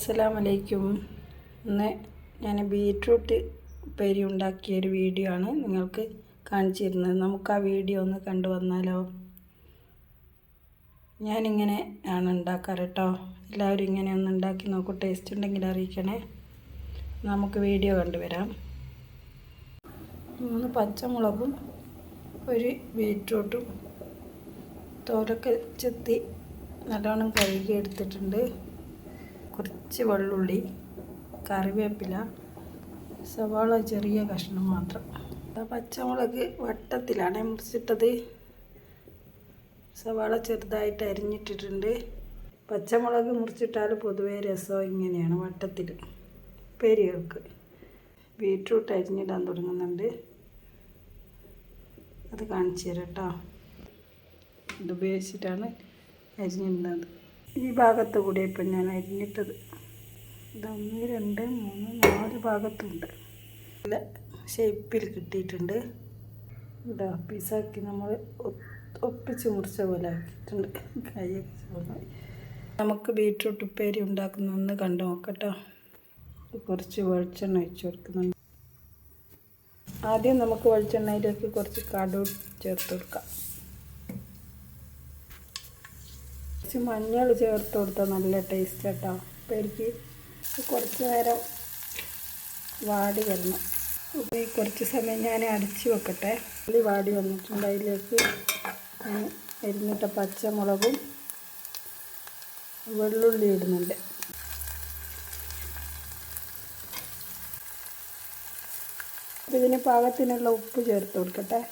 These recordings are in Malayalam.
അസ്സലാമു അലൈക്കും ഇന്ന് ഞാൻ ബീട്രൂട്ട് ഉപ്പേരി ഉണ്ടാക്കിയ ഒരു വീഡിയോ ആണ് നിങ്ങൾക്ക് കാണിച്ചിരുന്നത്. നമുക്ക് ആ വീഡിയോ ഒന്ന് കണ്ടു വന്നാലോ? ഞാനിങ്ങനെ ആണ് ഉണ്ടാക്കാറ് കേട്ടോ. എല്ലാവരും ഇങ്ങനെ ഒന്ന് ഉണ്ടാക്കി നോക്കൂ. ടേസ്റ്റ് ഉണ്ടെങ്കിൽ അറിയിക്കണേ. നമുക്ക് വീഡിയോ കണ്ടുവരാം. മൂന്ന് പച്ചമുളകും ഒരു ബീട്രൂട്ടും തോലൊക്കെ ചെത്തി നല്ലോണം കഴുകി എടുത്തിട്ടുണ്ട്. കുറച്ച് വെള്ളുള്ളി കറിവേപ്പില സവാള ചെറിയ കഷ്ണം മാത്രം. പച്ചമുളക് വട്ടത്തിലാണ് മുറിച്ചിട്ടത്. സവാള ചെറുതായിട്ട് അരിഞ്ഞിട്ടിട്ടുണ്ട്. പച്ചമുളക് മുറിച്ചിട്ടാൽ പൊതുവേ രസം ഇങ്ങനെയാണ് വട്ടത്തിൽ പെരികൾക്ക് ബീട്രൂട്ട് അരിഞ്ഞിടാൻ തുടങ്ങുന്നുണ്ട്. അത് കാണിച്ചു തരാം കേട്ടോ. ഇത് ഉപയോഗിച്ചിട്ടാണ് അരിഞ്ഞിടുന്നത്. ഈ ഭാഗത്ത് കൂടി ഇപ്പം ഞാൻ അരിഞ്ഞിട്ടത്. ഇതൊന്ന് രണ്ട് മൂന്ന് നാല് ഭാഗത്തുണ്ട്. നല്ല ഷേപ്പിൽ കിട്ടിയിട്ടുണ്ട്. ഇതാ പീസാക്കി നമ്മൾ ഒപ്പിച്ച് മുറിച്ച പോലെ ആക്കിയിട്ടുണ്ട്. കൈയൊക്കെ പോലെ നമുക്ക് ബീട്രൂട്ട് ഉപ്പേരി ഉണ്ടാക്കുന്നതെന്ന് കണ്ടു. നോക്കട്ടോ. കുറച്ച് വെളിച്ചെണ്ണ ഒഴിച്ച് കൊടുക്കുന്നുണ്ട്. ആദ്യം നമുക്ക് വെളിച്ചെണ്ണയിലേക്ക് കുറച്ച് കടു ചേർത്ത് കൊടുക്കാം. കുറച്ച് മഞ്ഞൾ ചേർത്ത് കൊടുത്താൽ നല്ല ടേസ്റ്റ് കേട്ടോ അപ്പോൾ എനിക്ക് കുറച്ച് നേരം വാടി വരണം. അപ്പോൾ ഈ കുറച്ച് സമയം ഞാൻ അടിച്ചു വെക്കട്ടെ. ഉള്ളി വാടി വന്നിട്ടുണ്ട്. അതിലേക്ക് ഞാൻ എരിഞ്ഞിട്ട പച്ചമുളകും വെള്ളുള്ളി ഇടുന്നുണ്ട്. അപ്പോൾ ഇതിന് പാകത്തിനുള്ള ഉപ്പ് ചേർത്ത് കൊടുക്കട്ടെ.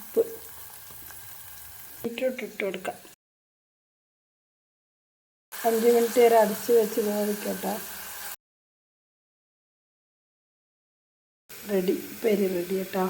ഉപ്പ്. ബീറ്റ്റൂട്ട് ഇട്ട് കൊടുക്കാം. അഞ്ച് മിനിറ്റ് വരെ അടച്ച് വെച്ച് വേവിക്കട്ടെ. റെഡി പെരി റെഡി കേട്ടോ.